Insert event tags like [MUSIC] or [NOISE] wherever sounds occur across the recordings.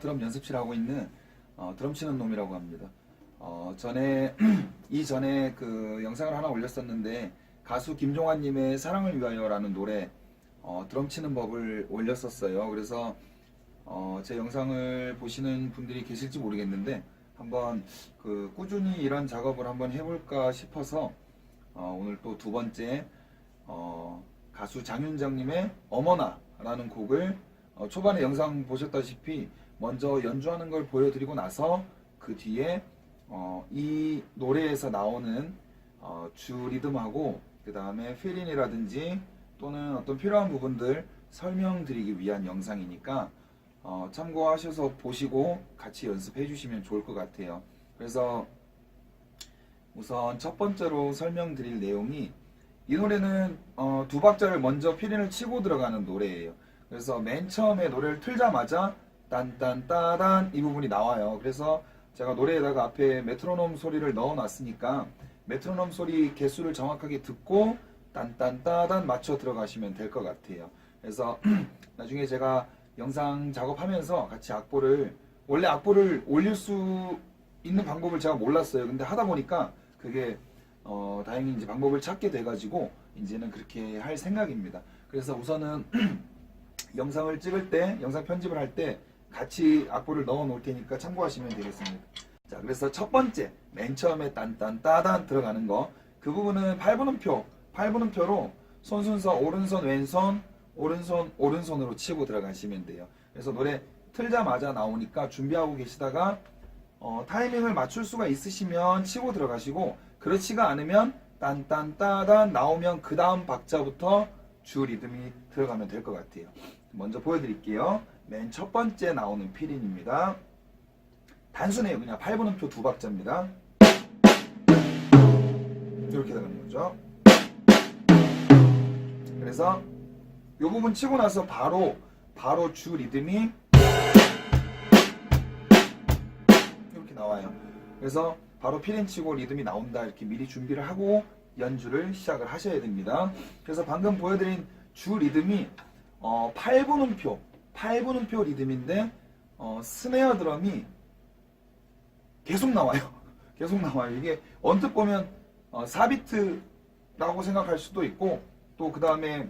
드럼 연습실 하고 있는 어, 드럼 치는 놈이라고 합니다. 어, 전에 [CLEARS THROAT] 이 전에 그 영상을 하나 올렸었는데 가수 김종환님의 사랑을 위하여라는 노래 어, 드럼 치는 법을 올렸었어요. 그래서 어, 제 영상을 보시는 분들이 계실지 모르겠는데 한번 그 꾸준히 이런 작업을 한번 해볼까 싶어서 어, 오늘 또 두 번째 어, 가수 장윤정님의 어머나라는 곡을 어, 초반에 영상 보셨다시피 먼저 연주하는 걸 보여드리고 나서 그 뒤에 어, 이 노래에서 나오는 어, 주 리듬하고 그 다음에 필인이라든지 또는 어떤 필요한 부분들 설명드리기 위한 영상이니까 어, 참고하셔서 보시고 같이 연습해 주시면 좋을 것 같아요. 그래서 우선 첫 번째로 설명드릴 내용이 이 노래는 어, 두 박자를 먼저 피린을 치고 들어가는 노래예요. 그래서 맨 처음에 노래를 틀자마자 딴딴따단 이 부분이 나와요. 그래서 제가 노래에다가 앞에 메트로놈 소리를 넣어놨으니까 메트로놈 소리 개수를 정확하게 듣고 딴딴따단 맞춰 들어가시면 될 것 같아요. 그래서 [CLEARS THROAT] 나중에 제가 영상 작업하면서 같이 악보를 원래 악보를 올릴 수 있는 방법을 제가 몰랐어요. 근데 하다 보니까 그게 어, 다행히 이제 방법을 찾게 돼가지고 이제는 그렇게 할 생각입니다. 그래서 우선은 [CLEARS THROAT] 영상을 찍을 때, 영상 편집을 할 때 같이 악보를 넣어 놓을 테니까 참고하시면 되겠습니다. 자, 그래서 첫 번째, 맨 처음에 딴딴 따단 들어가는 거, 그 부분은 8분음표, 8분음표로 손 순서 오른손, 왼손, 오른손, 오른손으로 치고 들어가시면 돼요. 그래서 노래 틀자마자 나오니까 준비하고 계시다가 어, 타이밍을 맞출 수가 있으시면 치고 들어가시고 그렇지가 않으면 딴딴따단 나오면 그 다음 박자부터 주 리듬이 들어가면 될 것 같아요. 먼저 보여드릴게요. 맨 첫 번째 나오는 피린입니다. 단순해요. 그냥 8분 음표 두 박자입니다. 이렇게 들어가는 거죠. 그래서 이 부분 치고 나서 바로 바로 주 리듬이 이렇게 나와요. 그래서 바로 피렌 치고 리듬이 나온다 이렇게 미리 준비를 하고 연주를 시작을 하셔야 됩니다. 그래서 방금 보여드린 주 리듬이 어, 8분음표 8분음표 리듬인데 어, 스네어 드럼이 계속 나와요. [LAUGHS] 계속 나와요. 이게 언뜻 보면 어, 4비트라고 생각할 수도 있고 또 그 다음에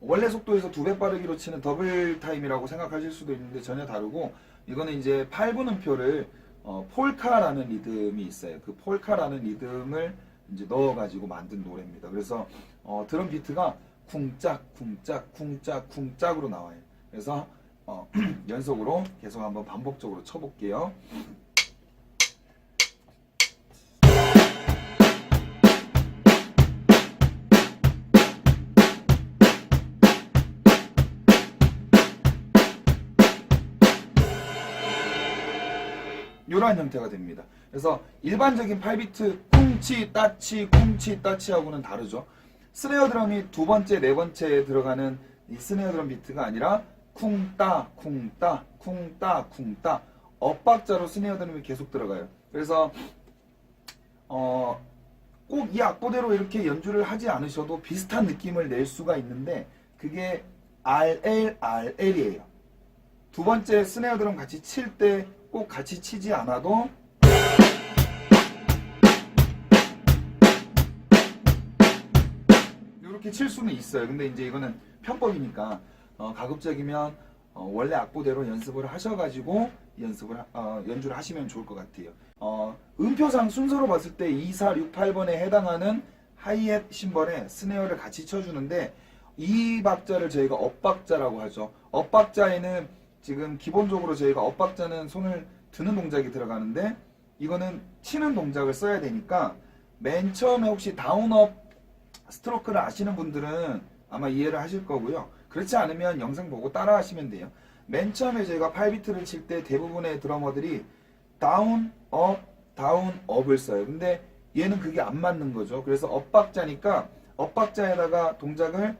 원래 속도에서 두 배 빠르기로 치는 더블 타임이라고 생각하실 수도 있는데 전혀 다르고 이거는 이제 8분음표를 어, 폴카라는 리듬이 있어요. 그 폴카라는 리듬을 이제 넣어가지고 만든 노래입니다. 그래서 어, 드럼 비트가 쿵짝 쿵짝 쿵짝 쿵짝으로 나와요. 그래서 어, [CLEARS THROAT] 연속으로 계속 한번 반복적으로 쳐볼게요. 이러한 형태가 됩니다. 그래서 일반적인 8비트 쿵치 따치 쿵치 따치하고는 다르죠. 스네어 드럼이 두 번째 네 번째에 들어가는 이 스네어 드럼 비트가 아니라 쿵따 쿵따 쿵따 쿵따 엇박자로 스네어 드럼이 계속 들어가요. 그래서 어, 꼭 이 악보대로 이렇게 연주를 하지 않으셔도 비슷한 느낌을 낼 수가 있는데 그게 RL RL이에요. 두 번째 스네어 드럼 같이 칠 때 꼭 같이 치지 않아도 이렇게 칠 수는 있어요. 근데 이제 이거는 편법이니까 어, 가급적이면 어, 원래 악보대로 연습을 하셔가지고 연습을 하- 어, 연주를 하시면 좋을 것 같아요. 어, 음표상 순서로 봤을 때 2, 4, 6, 8번에 해당하는 하이햇 심벌에 스네어를 같이 쳐주는데 이 박자를 저희가 엇박자라고 하죠. 엇박자에는 지금 기본적으로 저희가 엇박자는 손을 드는 동작이 들어가는데 이거는 치는 동작을 써야 되니까 맨 처음에 혹시 다운업 스트로크를 아시는 분들은 아마 이해를 하실 거고요. 그렇지 않으면 영상 보고 따라 하시면 돼요. 맨 처음에 저희가 8비트를 칠 때 대부분의 드러머들이 다운, 업, 다운, 업을 써요. 근데 얘는 그게 안 맞는 거죠. 그래서 엇박자니까 엇박자에다가 동작을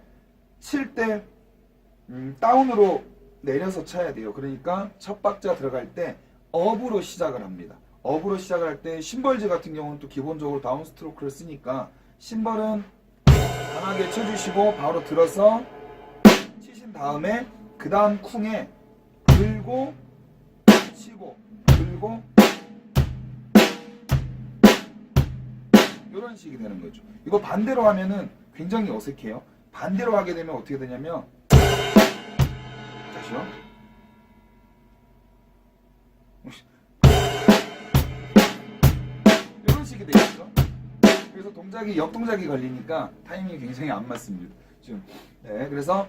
칠때 음, 다운으로 내려서 쳐야 돼요. 그러니까 첫 박자 들어갈 때 업으로 시작을 합니다. 업으로 시작을 할때 심벌즈 같은 경우는 또 기본적으로 다운 스트로크를 쓰니까 심벌은 강하게 쳐주시고 바로 들어서 치신 다음에 그 다음 쿵에 들고 치고 들고 이런 식이 되는 거죠. 이거 반대로 하면은 굉장히 어색해요. 반대로 하게 되면 어떻게 되냐면 다시요. 이런 식이 되겠죠. 그래서 동작이 역동작이 걸리니까 타이밍이 굉장히 안 맞습니다. 지금 네, 그래서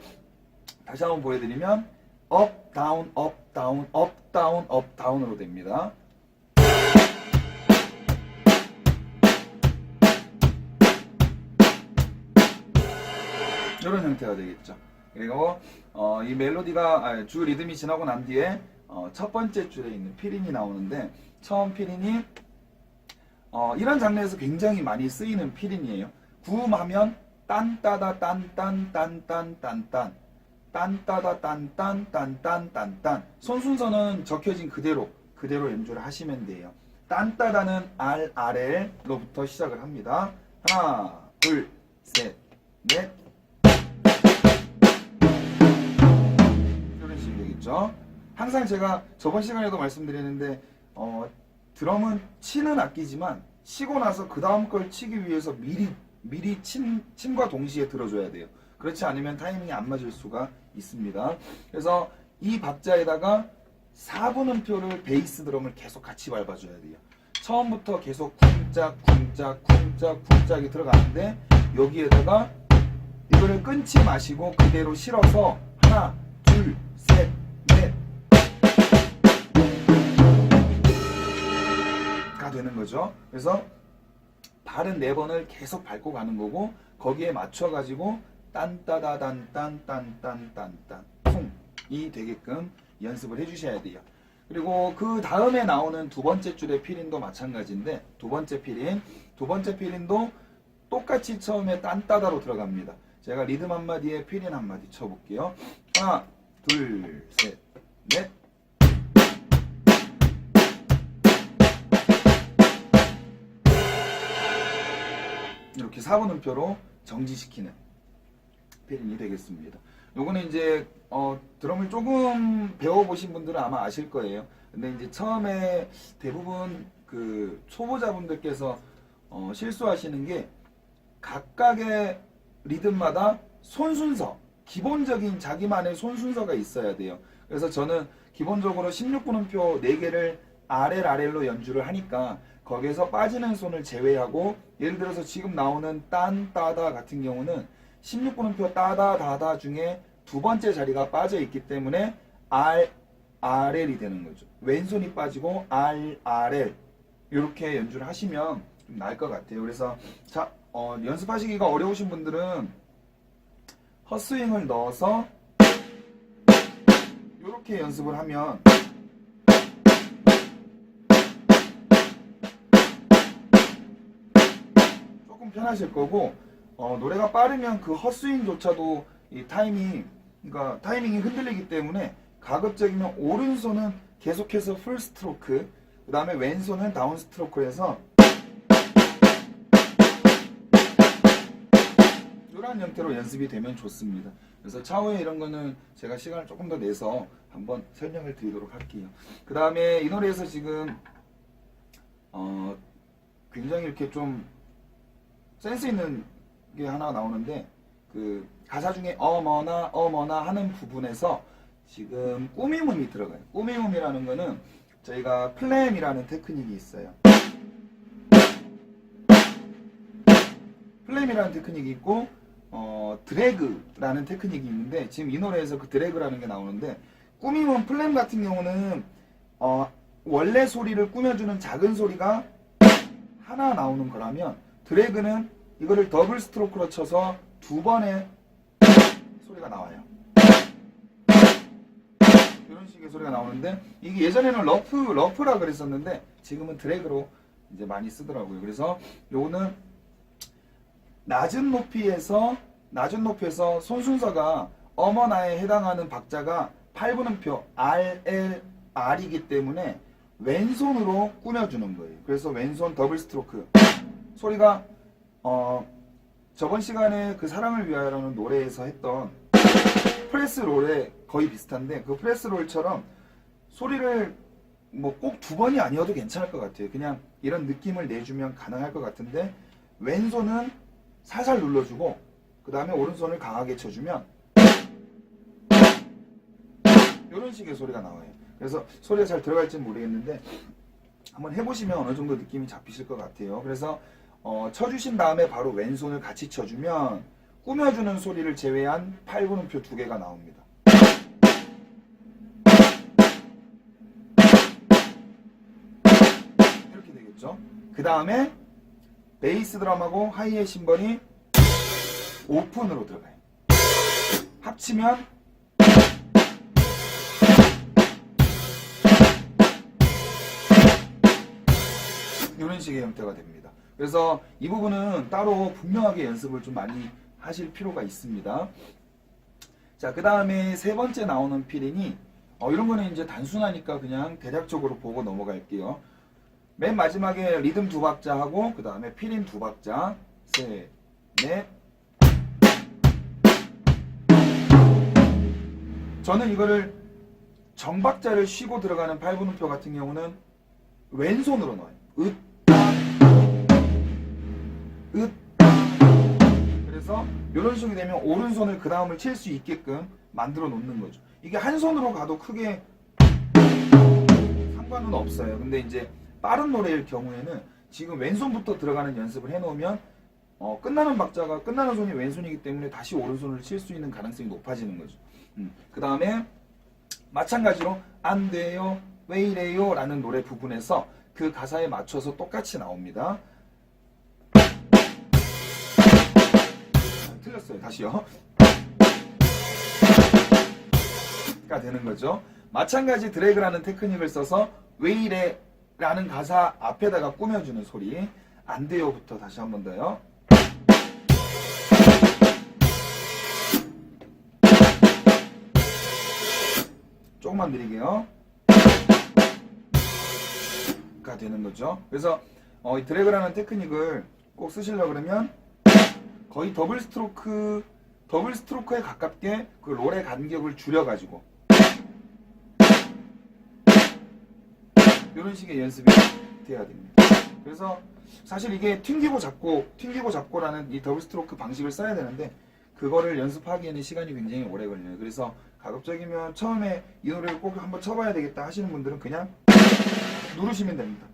다시 한번 보여드리면 up, down, up, down, up, down, up, down으로 됩니다. 이런 형태가 되겠죠. 그리고 어, 이 멜로디가 아니, 주 리듬이 지나고 난 뒤에 어, 첫 번째 줄에 있는 피린이 나오는데 처음 피린이 어, 이런 장르에서 굉장히 많이 쓰이는 피린이에요. 구음하면 딴따다 딴딴딴딴딴딴 딴따다 딴딴딴딴딴딴 손 순서는 적혀진 그대로 그대로 연주를 하시면 돼요. 딴따다는 R, RL로부터 시작을 합니다. 하나, 둘, 셋, 넷. 이런 식이 되겠죠. 항상 제가 저번 시간에도 말씀드렸는데 어, 드럼은 치는 악기지만 치고 나서 그 다음 걸 치기 위해서 미리 미리 친, 침과 동시에 들어줘야 돼요. 그렇지 않으면 타이밍이 안 맞을 수가 있습니다. 그래서 이 박자에다가 4분음표를 베이스 드럼을 계속 같이 밟아줘야 돼요. 처음부터 계속 쿵짝 쿵짝 쿵짝 쿵짝이 들어가는데 여기에다가 이거를 끊지 마시고 그대로 실어서 하나 둘 되는 거죠. 그래서 발은 네 번을 계속 밟고 가는 거고 거기에 맞춰 가지고 딴따다단 딴딴딴딴딴 쿵이 되게끔 연습을 해주셔야 돼요. 그리고 그 다음에 나오는 두 번째 줄의 필인도 마찬가지인데 두 번째 필인 두 번째 필인도 똑같이 처음에 딴따다로 들어갑니다. 제가 리듬 한 마디에 필인 한 마디 쳐볼게요. 하나, 둘, 셋, 넷. 이렇게 4분음표로 정지시키는 필인이 되겠습니다. 요거는 이제 어, 드럼을 조금 배워보신 분들은 아마 아실 거예요. 근데 이제 처음에 대부분 그 초보자분들께서 어, 실수하시는 게 각각의 리듬마다 손 순서, 기본적인 자기만의 손 순서가 있어야 돼요. 그래서 저는 기본적으로 16분음표 4개를 RL, RL로 연주를 하니까 거기에서 빠지는 손을 제외하고 예를 들어서 지금 나오는 딴, 따다 같은 경우는 16분음표 따다, 다다 중에 두 번째 자리가 빠져 있기 때문에 R, RL이 되는 거죠. 왼손이 빠지고 R, RL 이렇게 연주를 하시면 좀 나을 것 같아요. 그래서 자 어, 연습하시기가 어려우신 분들은 헛스윙을 넣어서 이렇게 연습을 하면 조금 편하실 거고 어, 노래가 빠르면 그 헛스윙조차도 이 타이밍 그러니까 타이밍이 흔들리기 때문에 가급적이면 오른손은 계속해서 풀 스트로크 그 다음에 왼손은 다운 스트로크를 해서 이런 형태로 연습이 되면 좋습니다. 그래서 차후에 이런 거는 제가 시간을 조금 더 내서 한번 설명을 드리도록 할게요. 그 다음에 이 노래에서 지금 어, 굉장히 이렇게 좀 센스 있는 게 하나 나오는데 그 가사 중에 어머나 어머나 하는 부분에서 지금 꾸미음이 들어가요. 꾸미음이라는 거는 저희가 플램이라는 테크닉이 있어요. 플램이라는 테크닉이 있고 어, 드래그라는 테크닉이 있는데 지금 이 노래에서 그 드래그라는 게 나오는데 꾸미면 플램 같은 경우는 어, 원래 소리를 꾸며주는 작은 소리가 하나 나오는 거라면 드래그는 이거를 더블 스트로크로 쳐서 두 번의 소리가 나와요. 이런 식의 소리가 나오는데 이게 예전에는 러프 러프라 그랬었는데 지금은 드래그로 이제 많이 쓰더라고요. 그래서 요거는 낮은 높이에서 낮은 높이에서 손 순서가 어머나에 해당하는 박자가 8분음표 R, L, R이기 때문에 왼손으로 꾸며주는 거예요. 그래서 왼손 더블 스트로크 소리가 어 저번 시간에 그 사랑을 위하여라는 노래에서 했던 프레스 롤에 거의 비슷한데 그 프레스 롤처럼 소리를 뭐 꼭 두 번이 아니어도 괜찮을 것 같아요. 그냥 이런 느낌을 내주면 가능할 것 같은데 왼손은 살살 눌러주고 그 다음에 오른손을 강하게 쳐주면 이런 식의 소리가 나와요. 그래서 소리가 잘 들어갈지는 모르겠는데 한번 해보시면 어느 정도 느낌이 잡히실 것 같아요. 그래서 어, 쳐주신 다음에 바로 왼손을 같이 쳐주면 꾸며주는 소리를 제외한 8분음표 두 개가 나옵니다. 이렇게 되겠죠. 그 다음에 베이스 드럼하고 하이의 심벌이 오픈으로 들어가요. 합치면 이런 식의 형태가 됩니다. 그래서 이 부분은 따로 분명하게 연습을 좀 많이 하실 필요가 있습니다. 자, 그 다음에 세 번째 나오는 필인이 어, 이런 거는 이제 단순하니까 그냥 대략적으로 보고 넘어갈게요. 맨 마지막에 리듬 두 박자 하고 그 다음에 필인 두 박자 셋, 넷. 저는 이거를 정박자를 쉬고 들어가는 8분음표 같은 경우는 왼손으로 넣어요. 으, 따, 으, 따. 그래서 이런 식이 되면 오른손을 그 다음을 칠 수 있게끔 만들어 놓는 거죠. 이게 한 손으로 가도 크게 상관은 없어요. 근데 이제 빠른 노래일 경우에는 지금 왼손부터 들어가는 연습을 해놓으면 어, 끝나는 박자가 끝나는 손이 왼손이기 때문에 다시 오른손을 칠 수 있는 가능성이 높아지는 거죠. 그 다음에 마찬가지로 안 돼요, 왜 이래요 라는 노래 부분에서 그 가사에 맞춰서 똑같이 나옵니다. 아, 틀렸어요. 다시요. 가 되는 거죠. 마찬가지 드래그라는 테크닉을 써서 왜 이래 라는 가사 앞에다가 꾸며주는 소리 안 돼요부터 다시 한 번 더요. 조금만 느리게요. 가 되는 거죠. 그래서 어, 이 드래그라는 테크닉을 꼭 쓰시려고 그러면 거의 더블 스트로크 더블 스트로크에 가깝게 그 롤의 간격을 줄여가지고 이런 식의 연습이 돼야 됩니다. 그래서 사실 이게 튕기고 잡고 튕기고 잡고라는 이 더블 스트로크 방식을 써야 되는데 그거를 연습하기에는 시간이 굉장히 오래 걸려요. 그래서 가급적이면 처음에 이 노래를 꼭 한번 쳐봐야 되겠다 하시는 분들은 그냥 누르시면 됩니다.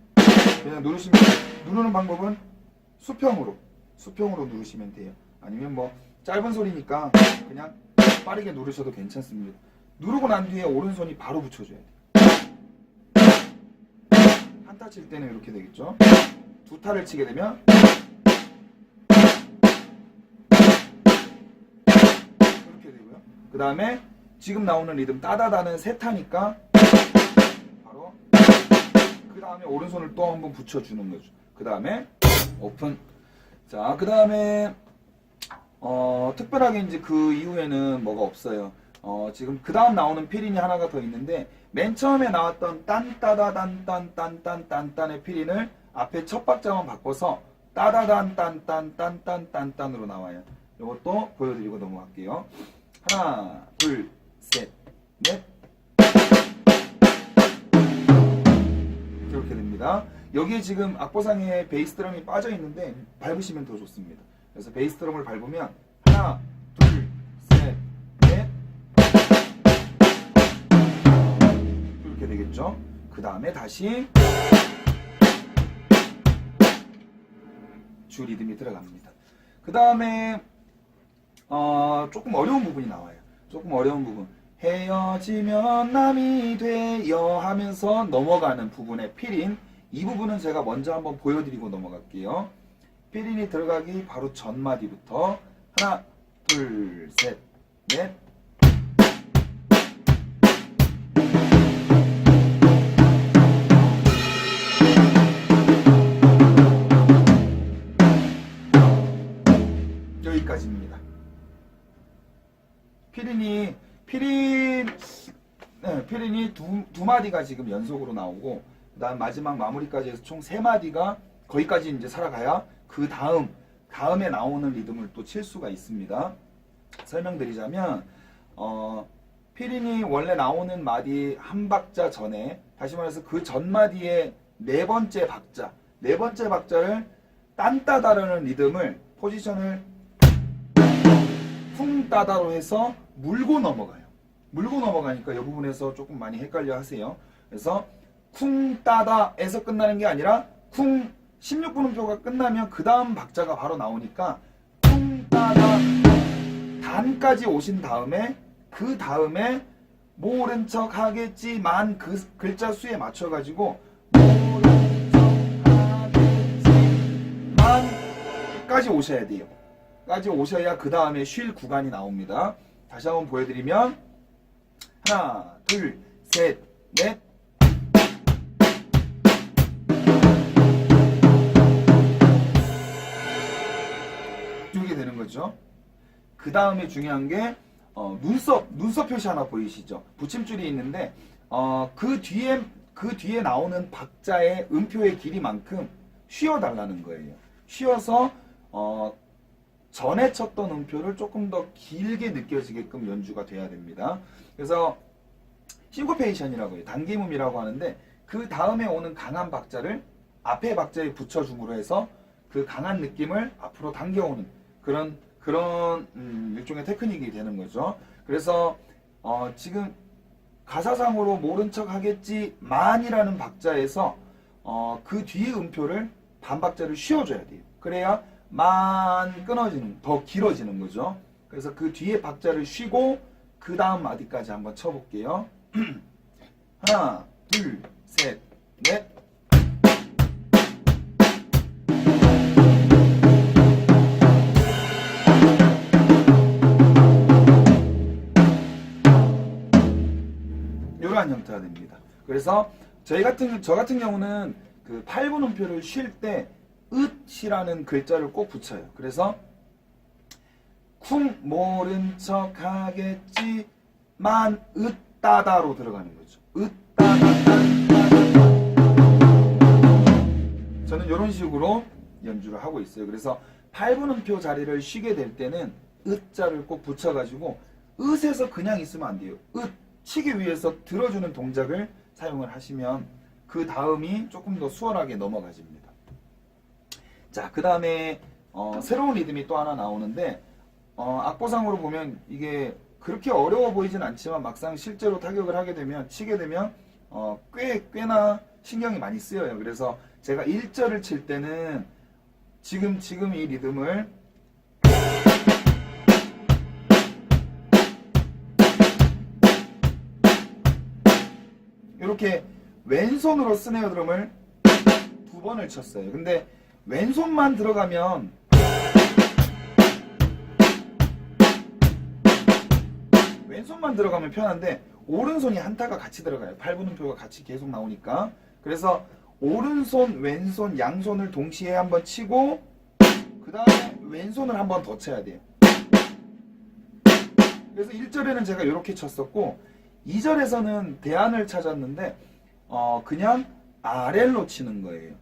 그냥 누르시면 누르는 방법은 수평으로 수평으로 누르시면 돼요. 아니면 뭐 짧은 소리니까 그냥 빠르게 누르셔도 괜찮습니다. 누르고 난 뒤에 오른손이 바로 붙여줘야 돼요. 한타 칠 때는 이렇게 되겠죠. 두 타를 치게 되면 이렇게 되고요. 그 다음에 지금 나오는 리듬 따다다는 세 타니까 바로 그 다음에 오른손을 또 한번 붙여주는 거죠. 그 다음에 오픈. 자, 그 다음에 어, 특별하게 이제 그 이후에는 뭐가 없어요. 어, 지금 그 다음 나오는 필인이 하나가 더 있는데 맨 처음에 나왔던 딴따다단딴딴딴딴딴의 필인을 앞에 첫 박자만 바꿔서 따다단딴딴딴딴딴딴으로 나와요. 이것도 보여드리고 넘어갈게요. 하나, 둘, 셋, 넷. 이렇게 됩니다. 여기에 지금 악보상에 베이스 드럼이 빠져 있는데 밟으시면 더 좋습니다. 그래서 베이스 드럼을 밟으면 하나, 둘, 셋, 넷. 이렇게 되겠죠. 그 다음에 다시 주 리듬이 들어갑니다. 그 다음에 어, 조금 어려운 부분이 나와요. 조금 어려운 부분. 헤어지면 남이 되어 하면서 넘어가는 부분의 필인 이 부분은 제가 먼저 한번 보여드리고 넘어갈게요. 필인이 들어가기 바로 전 마디부터 하나, 둘, 셋, 넷. 여기까지입니다. 피린이 피린 네, 피린이 두, 두 마디가 지금 연속으로 나오고 그다음 마지막 마무리까지 해서 총 세 마디가 거기까지 이제 살아가야 그 다음 다음에 나오는 리듬을 또 칠 수가 있습니다. 설명드리자면 어, 피린이 원래 나오는 마디 한 박자 전에 다시 말해서 그 전 마디의 네 번째 박자 네 번째 박자를 딴따다라는 리듬을 포지션을 쿵따다로 해서 물고 넘어가요. 물고 넘어가니까 이 부분에서 조금 많이 헷갈려 하세요. 그래서 쿵 따다에서 끝나는 게 아니라 쿵 16분음표가 끝나면 그 다음 박자가 바로 나오니까 쿵 따다 단까지 오신 다음에 그 다음에 모른 척 하겠지만 그 글자 수에 맞춰 가지고 모른 척 하겠지만까지 오셔야 돼요. 까지 오셔야 그 다음에 쉴 구간이 나옵니다. 다시 한번 보여드리면 하나, 둘, 셋, 넷. 거죠. 그 다음에 중요한 게 어, 눈썹 눈썹 표시 하나 보이시죠? 붙임줄이 있는데 어, 그 뒤에 그 뒤에 나오는 박자의 음표의 길이만큼 쉬어 달라는 거예요. 쉬어서 어, 전에 쳤던 음표를 조금 더 길게 느껴지게끔 연주가 돼야 됩니다. 그래서 싱코페이션이라고 해요. 단기음이라고 하는데 그 다음에 오는 강한 박자를 앞에 박자에 붙여줌으로 해서 그 강한 느낌을 앞으로 당겨오는 그런 그런 음, 일종의 테크닉이 되는 거죠. 그래서 어, 지금 가사상으로 모른 척 하겠지만이라는 박자에서 어, 그 뒤에 음표를 반박자를 쉬어줘야 돼요. 그래야 만 끊어지는 더 길어지는 거죠. 그래서 그 뒤에 박자를 쉬고 그 다음 마디까지 한번 쳐볼게요. [CLEARS THROAT] 하나, 둘, 셋, 넷. 형태가 됩니다. 그래서 저희 같은 저 같은 경우는 그 8분 음표를 쉴때 으이라는 글자를 꼭 붙여요. 그래서 쿵 모른 척 하겠지만 으따다로 들어가는 거죠. 으따다 저는 이런 식으로 연주를 하고 있어요. 그래서 8분 음표 자리를 쉬게 될 때는 으자를 꼭 붙여가지고 으에서 그냥 있으면 안 돼요. 으 치기 위해서 들어주는 동작을 사용을 하시면 그 다음이 조금 더 수월하게 넘어가집니다. 자, 그 다음에 어, 새로운 리듬이 또 하나 나오는데 어, 악보상으로 보면 이게 그렇게 어려워 보이진 않지만 막상 실제로 타격을 하게 되면 치게 되면 어, 꽤 꽤나 신경이 많이 쓰여요. 그래서 제가 1절을 칠 때는 지금 지금 이 리듬을 이렇게 왼손으로 스네어 드럼을 두 번을 쳤어요. 근데 왼손만 들어가면 왼손만 들어가면 편한데 오른손이 한타가 같이 들어가요. 8분음표가 같이 계속 나오니까. 그래서 오른손, 왼손, 양손을 동시에 한번 치고 그 다음에 왼손을 한번 더 쳐야 돼요. 그래서 1절에는 제가 이렇게 쳤었고 2절에서는 대안을 찾았는데 어 그냥 아렐로 치는 거예요.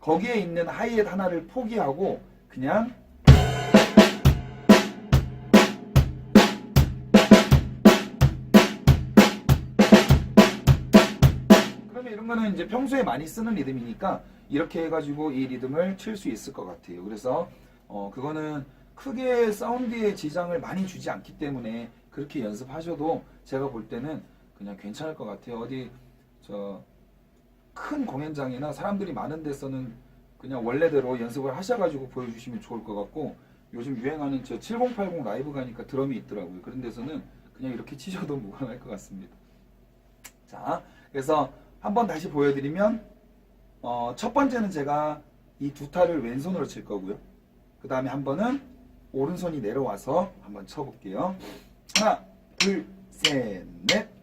거기에 있는 하이햇 하나를 포기하고 그냥 그러면 이런 거는 이제 평소에 많이 쓰는 리듬이니까 이렇게 해가지고 이 리듬을 칠 수 있을 것 같아요. 그래서 어 그거는 크게 사운드에 지장을 많이 주지 않기 때문에 그렇게 연습하셔도 제가 볼 때는 그냥 괜찮을 것 같아요. 어디 저 큰 공연장이나 사람들이 많은 데서는 그냥 원래대로 연습을 하셔가지고 보여주시면 좋을 것 같고 요즘 유행하는 저 7080 라이브 가니까 드럼이 있더라고요. 그런 데서는 그냥 이렇게 [LAUGHS] 치셔도 무관할 것 같습니다. 자, 그래서 한번 다시 보여드리면 어, 첫 번째는 제가 이 두 타를 왼손으로 칠 거고요. 그 다음에 한 번은 오른손이 내려와서 한번 쳐볼게요. 하나, 둘, 셋, 넷.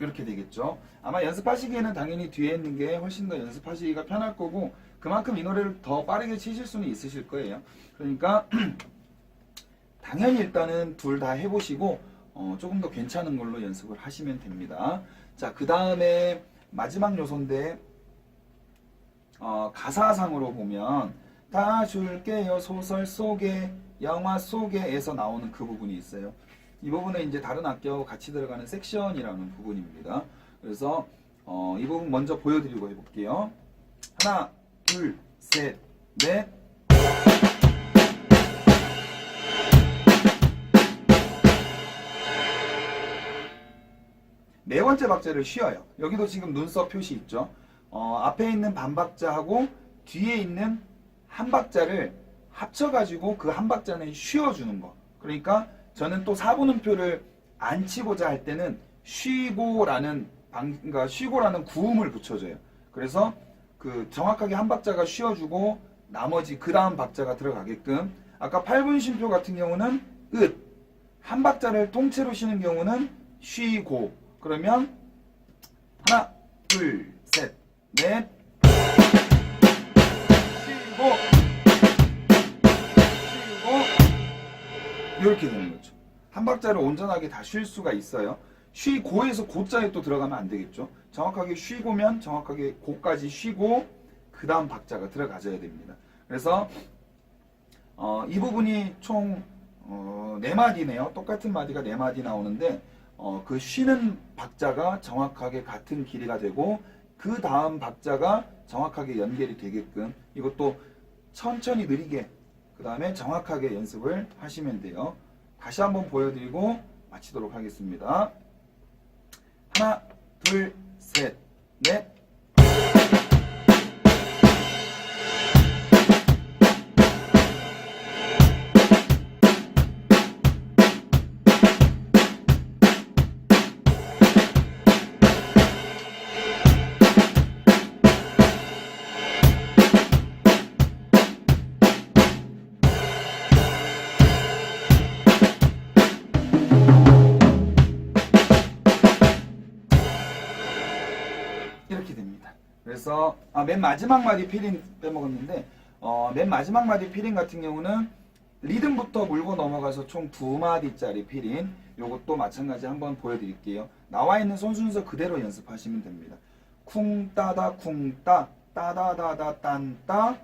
이렇게 되겠죠. 아마 연습하시기에는 당연히 뒤에 있는 게 훨씬 더 연습하시기가 편할 거고 그만큼 이 노래를 더 빠르게 치실 수는 있으실 거예요. 그러니까 [CLEARS THROAT] 당연히 일단은 둘 다 해보시고 어, 조금 더 괜찮은 걸로 연습을 하시면 됩니다. 자, 그 다음에 마지막 요소인데 어, 가사상으로 보면 다 줄게요 소설 속에 영화 속에에서 나오는 그 부분이 있어요. 이 부분은 이제 다른 악기하고 같이 들어가는 섹션이라는 부분입니다. 그래서 어, 이 부분 먼저 보여드리고 해볼게요. 하나, 둘, 셋, 넷. 네 번째 박자를 쉬어요. 여기도 지금 눈썹 표시 있죠. 어, 앞에 있는 반 박자하고 뒤에 있는 한 박자를 합쳐가지고 그 한 박자는 쉬어주는 거. 그러니까 저는 또 4분음표를 안 치고자 할 때는 쉬고라는 방, 그러니까 쉬고라는 구음을 붙여줘요. 그래서 그 정확하게 한 박자가 쉬어주고 나머지 그 다음 박자가 들어가게끔 아까 8분 쉼표 같은 경우는 읒, 한 박자를 통째로 쉬는 경우는 쉬고. 그러면 하나, 둘, 셋, 넷. 쉬고 이렇게 되는 거죠. 한 박자를 온전하게 다 쉴 수가 있어요. 쉬고에서 고자에 또 들어가면 안 되겠죠. 정확하게 쉬고면 정확하게 고까지 쉬고 그 다음 박자가 들어가져야 됩니다. 그래서 어, 이 부분이 총 어, 네 마디네요. 똑같은 마디가 네 마디 나오는데 어, 그 쉬는 박자가 정확하게 같은 길이가 되고 그 다음 박자가 정확하게 연결이 되게끔 이것도 천천히 느리게 그 다음에 정확하게 연습을 하시면 돼요. 다시 한번 보여드리고 마치도록 하겠습니다. 하나, 둘, 셋, 넷. 이렇게 됩니다. 그래서 아, 맨 마지막 마디 필인 빼먹었는데 어, 맨 마지막 마디 필인 같은 경우는 리듬부터 물고 넘어가서 총 두 마디짜리 필인 요것도 마찬가지 한번 보여드릴게요. 나와 있는 손 순서 그대로 연습하시면 됩니다. 쿵 따다 쿵 따 따다다다 딴따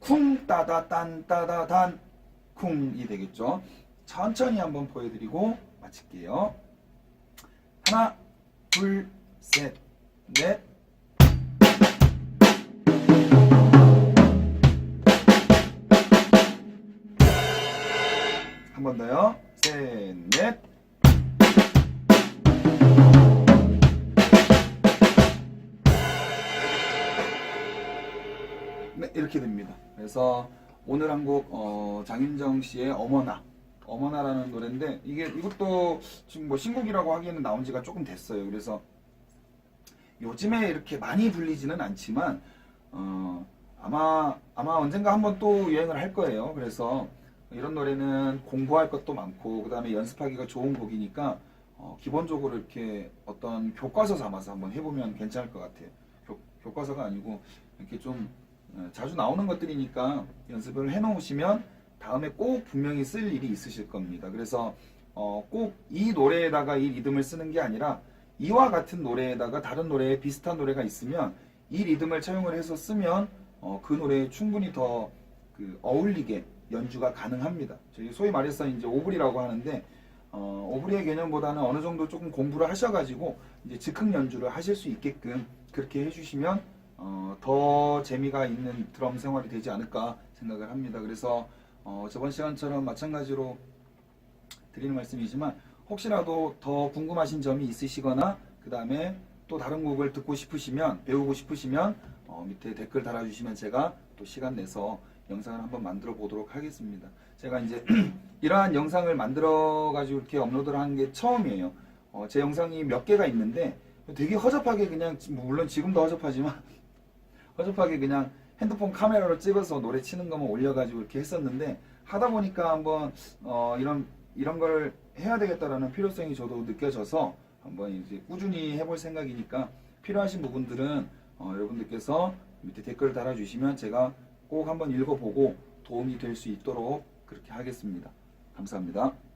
쿵 따다 딴 따다 단 쿵이 되겠죠. 천천히 한번 보여드리고 마칠게요. 하나, 둘, 셋, 넷. 한 번 더요. 셋, 넷. 네, 이렇게 됩니다. 그래서 오늘 한곡 어, 장윤정 씨의 어머나 어머나라는 노래인데 이게 이것도 지금 뭐 신곡이라고 하기에는 나온 지가 조금 됐어요. 그래서 요즘에 이렇게 많이 불리지는 않지만 어, 아마 아마 언젠가 한번 또 유행을 할 거예요. 그래서 이런 노래는 공부할 것도 많고 그다음에 연습하기가 좋은 곡이니까 어, 기본적으로 이렇게 어떤 교과서 삼아서 한번 해보면 괜찮을 것 같아요. 교, 교과서가 아니고 이렇게 좀 어, 자주 나오는 것들이니까 연습을 해놓으시면 다음에 꼭 분명히 쓸 일이 있으실 겁니다. 그래서 어, 꼭 이 노래에다가 이 리듬을 쓰는 게 아니라 이와 같은 노래에다가 다른 노래에 비슷한 노래가 있으면 이 리듬을 차용을 해서 쓰면 어, 그 노래에 충분히 더 그 어울리게 연주가 가능합니다. 저희 소위 말해서 이제 오브리라고 하는데 어, 오브리의 개념보다는 어느 정도 조금 공부를 하셔가지고 이제 즉흥 연주를 하실 수 있게끔 그렇게 해주시면 어, 더 재미가 있는 드럼 생활이 되지 않을까 생각을 합니다. 그래서 어, 저번 시간처럼 마찬가지로 드리는 말씀이지만 혹시라도 더 궁금하신 점이 있으시거나 그 다음에 또 다른 곡을 듣고 싶으시면 배우고 싶으시면 어, 밑에 댓글 달아주시면 제가 또 시간 내서 영상을 한번 만들어 보도록 하겠습니다. 제가 이제 [CLEARS THROAT] 이러한 영상을 만들어 가지고 이렇게 업로드를 하는 게 처음이에요. 어, 제 영상이 몇 개가 있는데 되게 허접하게 그냥 뭐 물론 지금도 허접하지만 [LAUGHS] 허접하게 그냥 핸드폰 카메라로 찍어서 노래 치는 것만 올려가지고 이렇게 했었는데 하다 보니까 한번 어, 이런 이런 걸 해야 되겠다라는 필요성이 저도 느껴져서 한번 이제 꾸준히 해볼 생각이니까 필요하신 부분들은 어, 여러분들께서 밑에 댓글 달아주시면 제가 꼭 한번 읽어보고 도움이 될 수 있도록 그렇게 하겠습니다. 감사합니다.